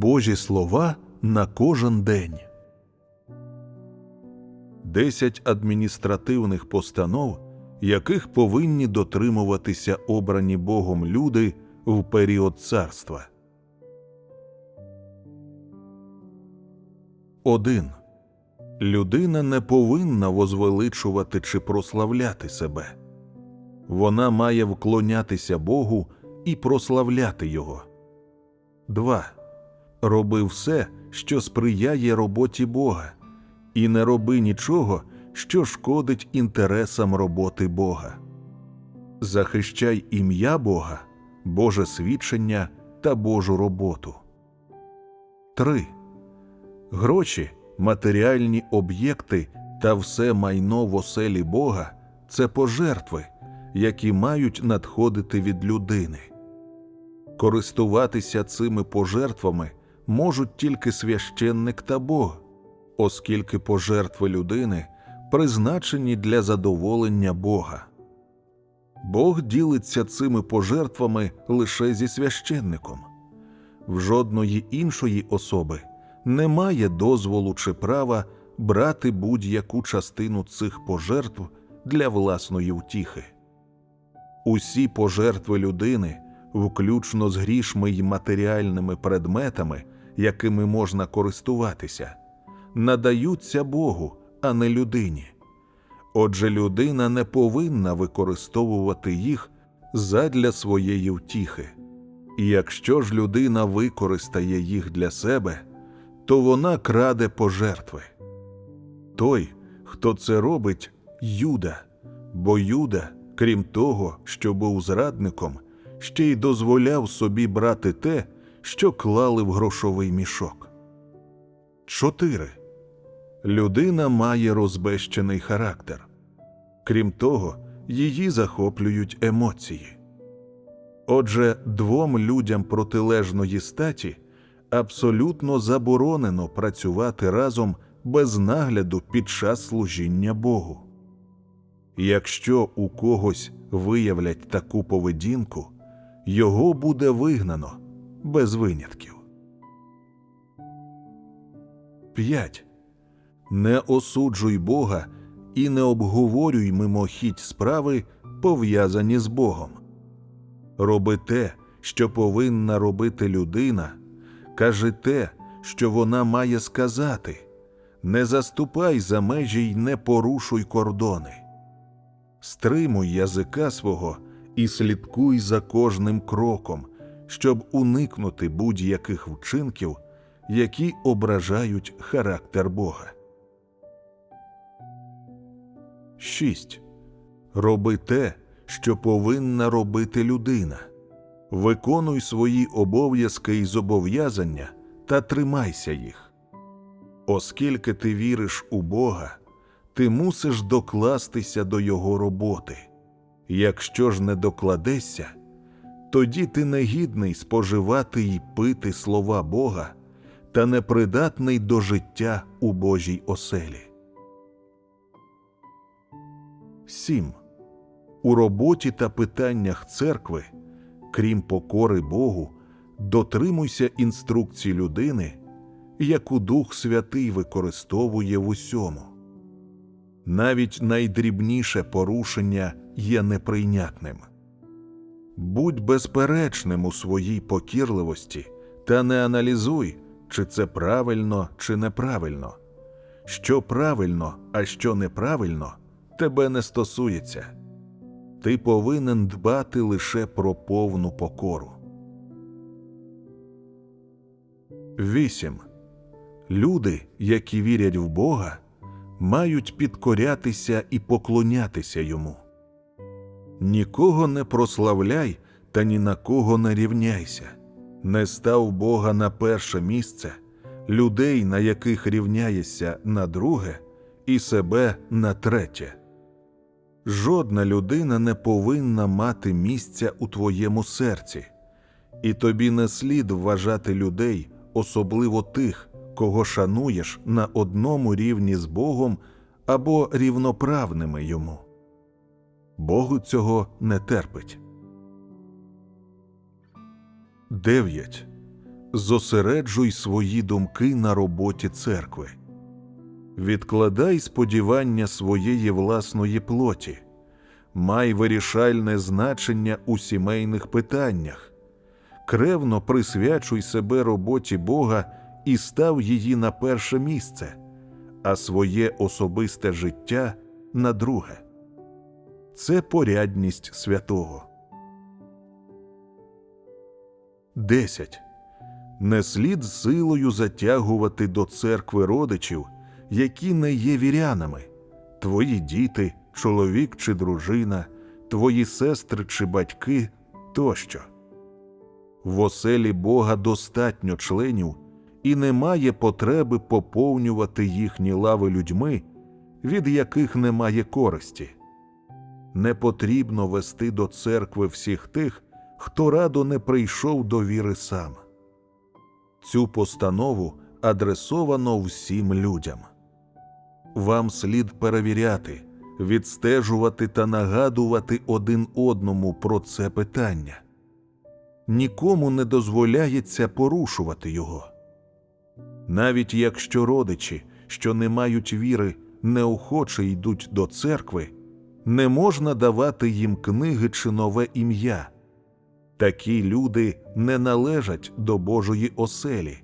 Божі слова на кожен день. Десять адміністративних постанов, яких повинні дотримуватися обрані Богом люди в період царства. 1. Людина не повинна возвеличувати чи прославляти себе. Вона має вклонятися Богу і прославляти Його. 2. Роби все, що сприяє роботі Бога, і не роби нічого, що шкодить інтересам роботи Бога. Захищай ім'я Бога, Боже свідчення та Божу роботу. 3. Гроші, матеріальні об'єкти та все майно в оселі Бога це пожертви, які мають надходити від людини. Користуватися цими пожертвами можуть тільки священник та Бог, оскільки пожертви людини призначені для задоволення Бога. Бог ділиться цими пожертвами лише зі священником. В жодної іншої особи немає дозволу чи права брати будь-яку частину цих пожертв для власної втіхи. Усі пожертви людини, включно з грішми й матеріальними предметами, якими можна користуватися, надаються Богу, а не людині. Отже, людина не повинна використовувати їх задля своєї втіхи. І якщо ж людина використає їх для себе, то вона краде пожертви. Той, хто це робить, Юда, бо Юда, крім того, що був зрадником, ще й дозволяв собі брати те, що клали в грошовий мішок. 4. Людина має розбещений характер. Крім того, її захоплюють емоції. Отже, двом людям протилежної статі абсолютно заборонено працювати разом без нагляду під час служіння Богу. Якщо у когось виявлять таку поведінку, його буде вигнано без винятків. 5. Не осуджуй Бога і не обговорюй мимохідь справи, пов'язані з Богом. Роби те, що повинна робити людина, кажи те, що вона має сказати, не заступай за межі й не порушуй кордони. Стримуй язика свого і слідкуй за кожним кроком, щоб уникнути будь-яких вчинків, які ображають характер Бога. 6. Роби те, що повинна робити людина. Виконуй свої обов'язки і зобов'язання та тримайся їх. Оскільки ти віриш у Бога, ти мусиш докластися до Його роботи. Якщо ж не докладешся, тоді ти негідний споживати й пити слова Бога та непридатний до життя у Божій оселі. 7. У роботі та питаннях церкви, крім покори Богу, дотримуйся інструкцій людини, яку Дух Святий використовує в усьому. Навіть найдрібніше порушення є неприйнятним. Будь безперечним у своїй покірливості та не аналізуй, чи це правильно чи неправильно. Що правильно, а що неправильно, тебе не стосується. Ти повинен дбати лише про повну покору. 8. Люди, які вірять в Бога, мають підкорятися і поклонятися йому. Нікого не прославляй та ні на кого не рівняйся, не став Бога на перше місце, людей, на яких рівняєшся на друге, і себе на третє. Жодна людина не повинна мати місця у твоєму серці, і тобі не слід вважати людей, особливо тих, кого шануєш на одному рівні з Богом або рівноправними йому. Богу цього не терпить. 9. Зосереджуй свої думки на роботі церкви. Відкладай сподівання своєї власної плоті, май вирішальне значення у сімейних питаннях, кревно присвячуй себе роботі Бога і став її на перше місце, а своє особисте життя на друге. Це порядність святого. 10. Не слід силою затягувати до церкви родичів, які не є вірянами, твої діти, чоловік чи дружина, твої сестри чи батьки тощо. В оселі Бога достатньо членів, і немає потреби поповнювати їхні лави людьми, від яких немає користі. Не потрібно вести до церкви всіх тих, хто радо не прийшов до віри сам. Цю постанову адресовано всім людям. Вам слід перевіряти, відстежувати та нагадувати один одному про це питання. Нікому не дозволяється порушувати його. Навіть якщо родичі, що не мають віри, неохоче йдуть до церкви, не можна давати їм книги чи нове ім'я. Такі люди не належать до Божої оселі,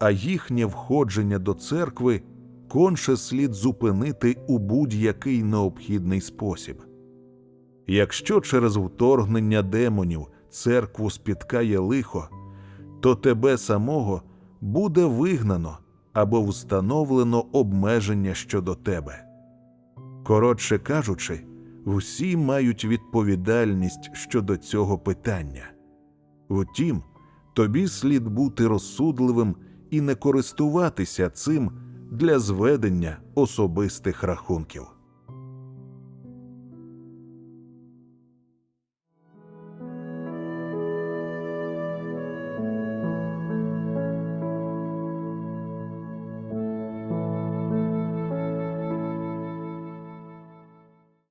а їхнє входження до церкви конче слід зупинити у будь-який необхідний спосіб. Якщо через вторгнення демонів церкву спіткає лихо, то тебе самого буде вигнано або встановлено обмеження щодо тебе. Коротше кажучи, всі мають відповідальність щодо цього питання. Втім, тобі слід бути розсудливим і не користуватися цим для зведення особистих рахунків.